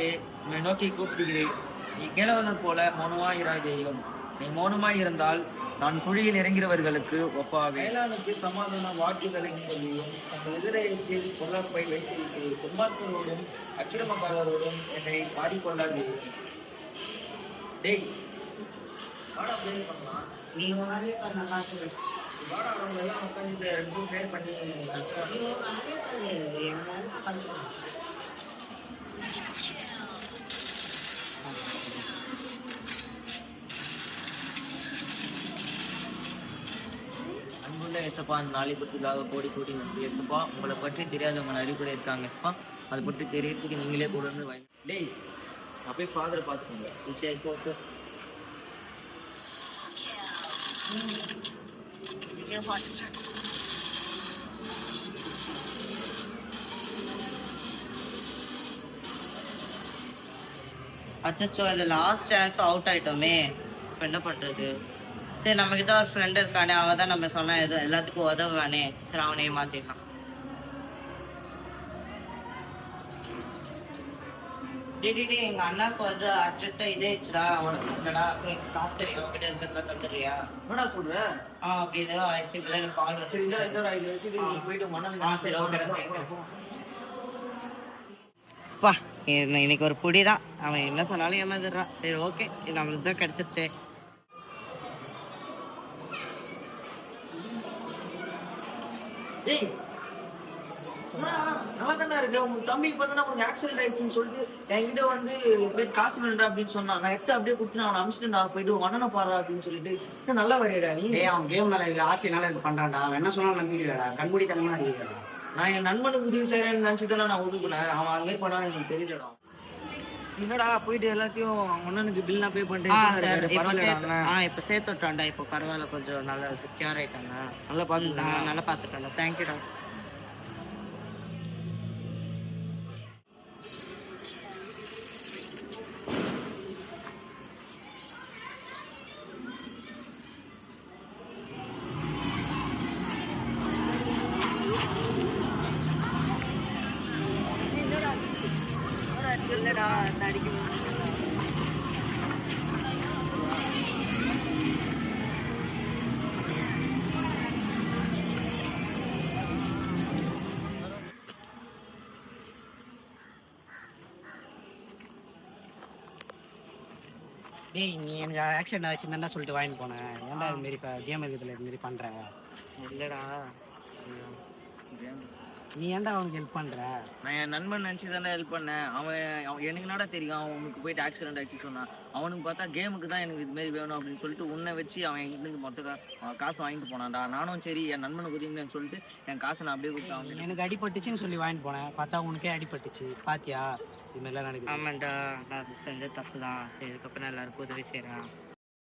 பிதாவே உன்னை நோக்கி கூப்பிடுகிறேன். நீ கேளுவதைப் போல மௌனமாய் இராய் தெய்வம் நீ மௌனமாய் இருந்தால் நான் குழியில் இறங்கிறவர்களுக்கு ஒப்பாவே. வேளாணுக்கு சமாதான வாக்குகளை சொல்லியும் அந்த எதிரத்தில் பொல்லாப்பை வைத்துவிட்டு துன்மார்க்கரோடும் அக்கிரமக்காரரோடும் என்னை மாறிக்கொள்ளாதே டேய் வாடா ப்ரே பண்ணலாம். நீ உடனே பண்ண காசு வாடா அவங்க எல்லாம் உட்காந்து பண்ணி அன்புள்ள எசப்பா அந்த நாளை பற்றிக்காக கோடி கோடி நன்றி எசப்பா உங்களை பற்றி தெரியாதவங்க நிறைய பேர் இருக்காங்க எசப்பா அதை பற்றி தெரியறதுக்கு நீங்களே கூட இருந்து வாங்க. டேய் நான் போய் ஃபாதரை பார்த்துக்கோங்க. சரி போட்டு அச்சச்சோ இது லாஸ்ட் சான்ஸ் அவுட் ஆயிட்டோமே. இப்போ என்ன பண்றது? சரி நம்ம கிட்ட ஒரு ஃப்ரெண்ட் இருக்கானே அவன் தான் நம்ம சொன்னா எது எல்லாத்துக்கும் உதவுவானே. சரி அவனே மாத்திக்கலாம் டேய் டேய், டேய், எங்க அண்ணாக்கு வந்து அச்சட்ட இதே ஆயிடுச்சுடா உனக்கு இல்லடா காசு தெரியும் அவன்கிட்ட இருக்கிறதா தந்துடுறியா? என்னடா சொல்ற? ஆ அப்படி ஏதோ ஆயிடுச்சு இப்போ எனக்கு கால் இந்த வச்சு இதோட இதை போயிட்டு மணல் ஆ, சரி. பா இன்ன- இன்னைக்கு ஒரு புடி தான் அவன் என்ன சொன்னாலும் ஏமாந்துடுறான். சரி ஓகே நம்மளுக்கு தான் கிடைச்சிருச்சே. டேய் என்னடா, நல்லா தானே இருக்கு. உங்க தம்பிக்கு பார்த்தா உனக்கு ஆக்சிடென்ட் ஆயிடுச்சுன்னு சொல்லிட்டு என்கிட்ட வந்து போய் காசு வேண்டா அப்படின்னு சொன்னான். நான் எடுத்து அப்படியே கொடுத்து அவனை அமிச்சிட்டு நான் போயிட்டு உன் அண்ணனை பாரு அப்படின்னு சொல்லிட்டு நல்லா வரையடா நீ? அவன் கேம் மேல இல்ல ஆசைனால இது பண்றான்டா. அவன் என்ன சொன்னாலும் நம்பிடுடா கண்மூடித்தனமா நம்பிடுடா நான் என் நண்பனுக்கு உதவி செய்யறேன்னு நினைச்சுதான் நான் ஒதுக்குனேன். அவன் அது மாதிரி பண்ணா எனக்கு தெரியலடா. என்னடா போயிட்டு எல்லாத்தையும் அவன் அண்ணனுக்கு பில் நான் பே பண்ணிட்டேன். ஆ இப்போ சேர்த்து விட்டான்டா இப்போ பரவாயில்ல கொஞ்சம் நல்லா செக்யூர் ஆயிட்டாங்க நல்லா நான் நல்லா பார்த்துட்டேன்டா தேங்க்யூடா இல்லடா அடிக்க டேய் நீ எனக்கு ஆக்சிடென்ட் ஆச்சுன்னு தான் சொல்லிட்டு வாங்கிட்டு போனேன்? ஏன்டா இது மாரி இப்போ கேம் இருக்குதுல இது மாரி பண்ற? நீ ஏன்டா அவனுக்கு ஹெல்ப் பண்ற? நான் என் நண்பன் நினச்சி தானே ஹெல்ப் பண்ணேன். அவன் அவன் எனக்கு என்னடா தெரியும்? அவன் உனக்கு போயிட்டு ஆக்சிடென்ட் ஆயிடுச்சு சொன்னான். அவனுக்கு பார்த்தா கேமுக்கு தான் எனக்கு இது மாதிரி வேணும் அப்படின்னு சொல்லிட்டு உன்னை வச்சு அவன் எங்கிட்ட மொத்த கா- அவன் காசு வாங்கிட்டு போனான்டா. நானும் சரி என் நண்பனுக்கு உதவின்னு சொல்லிட்டு என் காசை நான் அப்படியே கொடுத்து அவன் எனக்கு அடிபட்டுச்சுன்னு சொல்லி வாங்கிட்டு போனேன். பார்த்தா உனக்கே அடிபட்டுச்சு. பாத்தியா? இது மாதிரிலாம் நடக்குது. ஆமாண்டா நான் செஞ்ச தப்பு தான் சரி இதுக்கப்புறம் நான் எல்லாருக்கும் உதவி செய்கிறேன்